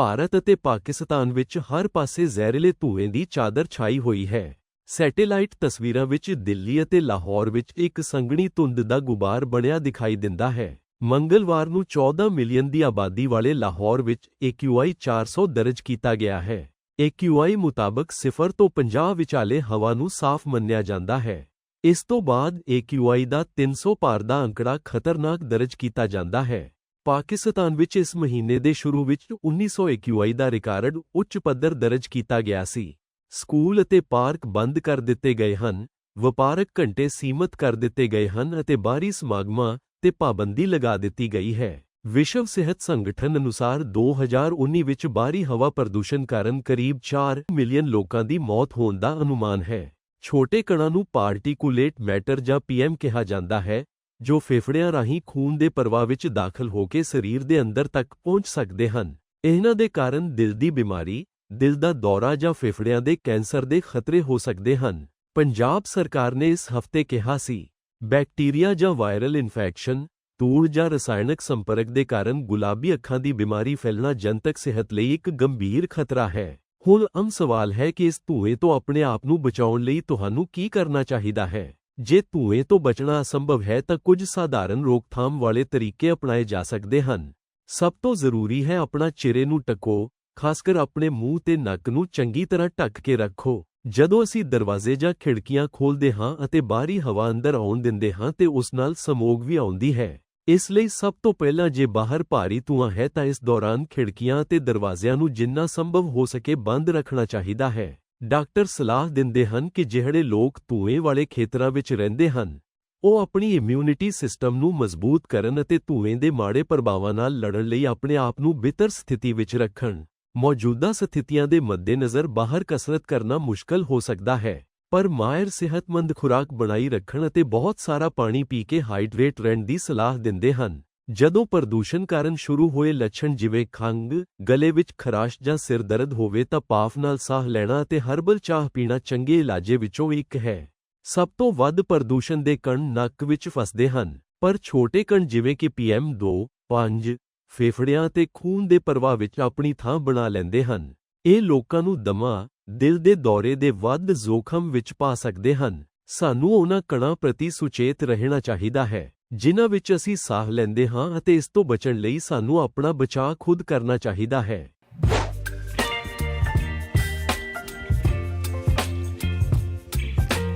ਭਾਰਤ ਅਤੇ ਪਾਕਿਸਤਾਨ ਵਿੱਚ ਹਰ ਪਾਸੇ ਜ਼ਹਿਰੀਲੇ ਧੂਏ ਦੀ ਚਾਦਰ ਛਾਈ ਹੋਈ ਹੈ। ਸੈਟੇਲਾਈਟ ਤਸਵੀਰਾਂ ਵਿੱਚ ਦਿੱਲੀ ਅਤੇ ਲਾਹੌਰ ਵਿੱਚ ਇੱਕ ਸੰਘਣੀ ਧੁੰਦ ਦਾ ਗੁਬਾਰ ਬਣਿਆ ਦਿਖਾਈ ਦਿੰਦਾ ਹੈ। ਮੰਗਲਵਾਰ ਨੂੰ 14 ਮਿਲੀਅਨ ਦੀ ਆਬਾਦੀ ਵਾਲੇ ਲਾਹੌਰ ਵਿੱਚ AQI 400 ਦਰਜ ਕੀਤਾ ਗਿਆ ਹੈ। AQI ਮੁਤਾਬਕ 0 ਤੋਂ 50 ਵਿਚਾਲੇ ਹਵਾ ਨੂੰ ਸਾਫ਼ ਮੰਨਿਆ ਜਾਂਦਾ ਹੈ। ਇਸ ਤੋਂ ਬਾਅਦ AQI ਦਾ 300 ਪਾਰ ਦਾ ਅੰਕੜਾ ਖਤਰਨਾਕ ਦਰਜ ਕੀਤਾ ਜਾਂਦਾ ਹੈ। ਪਾਕਿਸਤਾਨ ਵਿੱਚ ਇਸ ਮਹੀਨੇ ਦੇ ਸ਼ੁਰੂ ਵਿੱਚ 1900 AQI ਦਾ ਰਿਕਾਰਡ ਉੱਚ ਪੱਧਰ ਦਰਜ ਕੀਤਾ ਗਿਆ ਸੀ। ਸਕੂਲ ਅਤੇ ਪਾਰਕ ਬੰਦ ਕਰ ਦਿੱਤੇ ਗਏ ਹਨ, ਵਪਾਰਕ ਘੰਟੇ ਸੀਮਤ ਕਰ ਦਿੱਤੇ ਗਏ ਹਨ ਅਤੇ ਬਾਹਰੀ ਸਮਾਗਮਾਂ ਤੇ ਪਾਬੰਦੀ ਲਗਾ ਦਿੱਤੀ ਗਈ ਹੈ। ਵਿਸ਼ਵ ਸਿਹਤ ਸੰਗਠਨ ਅਨੁਸਾਰ 2019 ਵਿੱਚ ਬਾਹਰੀ ਹਵਾ ਪ੍ਰਦੂਸ਼ਣ ਕਾਰਨ ਕਰੀਬ 4 ਮਿਲੀਅਨ ਲੋਕਾਂ ਦੀ ਮੌਤ ਹੋਣ ਦਾ ਅਨੁਮਾਨ ਹੈ। ਛੋਟੇ ਕਣਾਂ ਨੂੰ ਪਾਰਟੀਕੂਲੇਟ ਮੈਟਰ ਜਾਂ ਪੀਐਮ ਕਿਹਾ ਜਾਂਦਾ ਹੈ ਜੋ ਫੇਫੜਿਆਂ ਰਾਹੀਂ ਖੂਨ ਦੇ ਪ੍ਰਵਾਹ ਵਿੱਚ ਦਾਖਲ ਹੋ ਕੇ ਸਰੀਰ ਦੇ ਅੰਦਰ ਤੱਕ ਪਹੁੰਚ ਸਕਦੇ ਹਨ। ਇਹਨਾਂ ਦੇ ਕਾਰਨ ਦਿਲ ਦੀ ਬਿਮਾਰੀ, ਦਿਲ ਦਾ ਦੌਰਾ ਜਾਂ ਫੇਫੜਿਆਂ ਦੇ ਕੈਂਸਰ ਦੇ ਖਤਰੇ ਹੋ ਸਕਦੇ ਹਨ। ਪੰਜਾਬ ਸਰਕਾਰ ਨੇ ਇਸ ਹਫ਼ਤੇ ਕਿਹਾ ਸੀ, ਬੈਕਟੀਰੀਆ ਜਾਂ ਵਾਇਰਲ ਇਨਫੈਕਸ਼ਨ, ਧੂੜ ਜਾਂ ਰਸਾਇਣਕ ਸੰਪਰਕ ਦੇ ਕਾਰਨ ਗੁਲਾਬੀ ਅੱਖਾਂ ਦੀ ਬਿਮਾਰੀ ਫੈਲਣਾ ਜਨਤਕ ਸਿਹਤ ਲਈ ਇੱਕ ਗੰਭੀਰ ਖਤਰਾ ਹੈ। ਹੁਣ ਅਮ ਸਵਾਲ ਹੈ ਕਿ ਇਸ ਧੂਏ ਤੋਂ ਆਪਣੇ ਆਪ ਨੂੰ ਬਚਾਉਣ ਲਈ ਤੁਹਾਨੂੰ ਕੀ ਕਰਨਾ ਚਾਹੀਦਾ ਹੈ? ਜੇ ਧੂਏ ਤੋਂ ਬਚਣਾ ਅਸੰਭਵ ਹੈ ਤਾਂ ਕੁਝ ਸਾਧਾਰਨ ਰੋਕਥਾਮ ਵਾਲੇ ਤਰੀਕੇ ਅਪਣਾਏ ਜਾ ਸਕਦੇ ਹਨ। ਸਭ ਤੋਂ ਜ਼ਰੂਰੀ ਹੈ ਆਪਣਾ ਚਿਹਰੇ ਨੂੰ ਟਕੋ, ਖਾਸਕਰ ਆਪਣੇ ਮੂੰਹ ਤੇ ਨੱਕ ਨੂੰ ਚੰਗੀ ਤਰ੍ਹਾਂ ਢੱਕ ਕੇ ਰੱਖੋ। ਜਦੋਂ ਅਸੀਂ ਦਰਵਾਜ਼ੇ ਜਾਂ ਖਿੜਕੀਆਂ ਖੋਲਦੇ ਹਾਂ ਅਤੇ ਬਾਹਰੀ ਹਵਾ ਅੰਦਰ ਆਉਣ ਦਿੰਦੇ ਹਾਂ ਤੇ ਉਸ ਨਾਲ ਸਮੋਗ ਵੀ ਆਉਂਦੀ ਹੈ। ਇਸ ਲਈ ਸਭ ਤੋਂ ਪਹਿਲਾਂ ਜੇ ਬਾਹਰ ਭਾਰੀ ਧੂਆਂ ਹੈ ਤਾਂ ਇਸ ਦੌਰਾਨ ਖਿੜਕੀਆਂ ਅਤੇ ਦਰਵਾਜ਼ਿਆਂ ਨੂੰ ਜਿੰਨਾ ਸੰਭਵ ਹੋ ਸਕੇ ਬੰਦ ਰੱਖਣਾ ਚਾਹੀਦਾ ਹੈ। ਡਾਕਟਰ ਸਲਾਹ ਦਿੰਦੇ ਹਨ ਕਿ ਜਿਹੜੇ ਲੋਕ ਧੂਏ ਵਾਲੇ ਖੇਤਰਾਂ ਵਿੱਚ ਰਹਿੰਦੇ ਹਨ, ਉਹ ਆਪਣੀ ਇਮਿਊਨਿਟੀ ਸਿਸਟਮ ਨੂੰ ਮਜ਼ਬੂਤ ਕਰਨ ਅਤੇ ਧੂਏ ਦੇ ਮਾੜੇ ਪ੍ਰਭਾਵਾਂ ਨਾਲ ਲੜਨ ਲਈ ਆਪਣੇ ਆਪ ਨੂੰ ਬਿਹਤਰ ਸਥਿਤੀ ਵਿੱਚ ਰੱਖਣ, ਮੌਜੂਦਾ ਸਥਿਤੀਆਂ ਦੇ ਮੱਦੇਨਜ਼ਰ ਬਾਹਰ ਕਸਰਤ ਕਰਨਾ ਮੁਸ਼ਕਲ ਹੋ ਸਕਦਾ ਹੈ, ਪਰ ਮਾਇਰ ਸਿਹਤਮੰਦ ਖੁਰਾਕ ਬਣਾਈ ਰੱਖਣ ਅਤੇ ਬਹੁਤ ਸਾਰਾ ਪਾਣੀ ਪੀ ਕੇ ਹਾਈਡਰੇਟ ਰਹਿਣ ਦੀ ਸਲਾਹ ਦਿੰਦੇ ਹਨ। ਜਦੋਂ ਪ੍ਰਦੂਸ਼ਣ ਕਾਰਨ ਸ਼ੁਰੂ ਹੋਏ ਲੱਛਣ ਜਿਵੇਂ ਖੰਘ, ਗਲੇ ਵਿੱਚ ਖਰਾਸ਼ ਜਾਂ ਸਿਰ ਦਰਦ ਹੋਵੇ ਤਾਂ ਪਾਫ ਨਾਲ ਸਾਹ ਲੈਣਾ ਅਤੇ ਹਰਬਲ ਚਾਹ ਪੀਣਾ ਚੰਗੇ ਇਲਾਜੇ ਵਿੱਚੋਂ ਇੱਕ ਹੈ। ਸਭ ਤੋਂ ਵੱਧ ਪ੍ਰਦੂਸ਼ਣ ਦੇ ਕਣ ਨੱਕ ਵਿੱਚ ਫਸਦੇ ਹਨ, ਪਰ ਛੋਟੇ ਕਣ ਜਿਵੇਂ ਕਿ PM2 5 ਫੇਫੜਿਆਂ ਤੇ ਖੂਨ ਦੇ ਪ੍ਰਵਾਹ ਵਿੱਚ ਆਪਣੀ ਥਾਂ ਬਣਾ ਲੈਂਦੇ ਹਨ। ਇਹ ਲੋਕਾਂ ਨੂੰ ਦਮਾ, ਦਿਲ ਦੇ ਦੌਰੇ ਦੇ ਵੱਧ ਜ਼ੋਖਮ ਵਿੱਚ ਪਾ ਸਕਦੇ ਹਨ। ਸਾਨੂੰ ਉਹਨਾਂ ਕਣਾਂ ਪ੍ਰਤੀ ਸੁਚੇਤ ਰਹਿਣਾ ਚਾਹੀਦਾ ਹੈ। ਜਿਨ੍ਹਾਂ ਵਿੱਚ ਅਸੀਂ ਸਾਹ ਲੈਂਦੇ ਹਾਂ ਅਤੇ ਇਸ ਤੋਂ ਬਚਣ ਲਈ ਸਾਨੂੰ ਆਪਣਾ ਬਚਾਅ ਖੁਦ ਕਰਨਾ ਚਾਹੀਦਾ ਹੈ।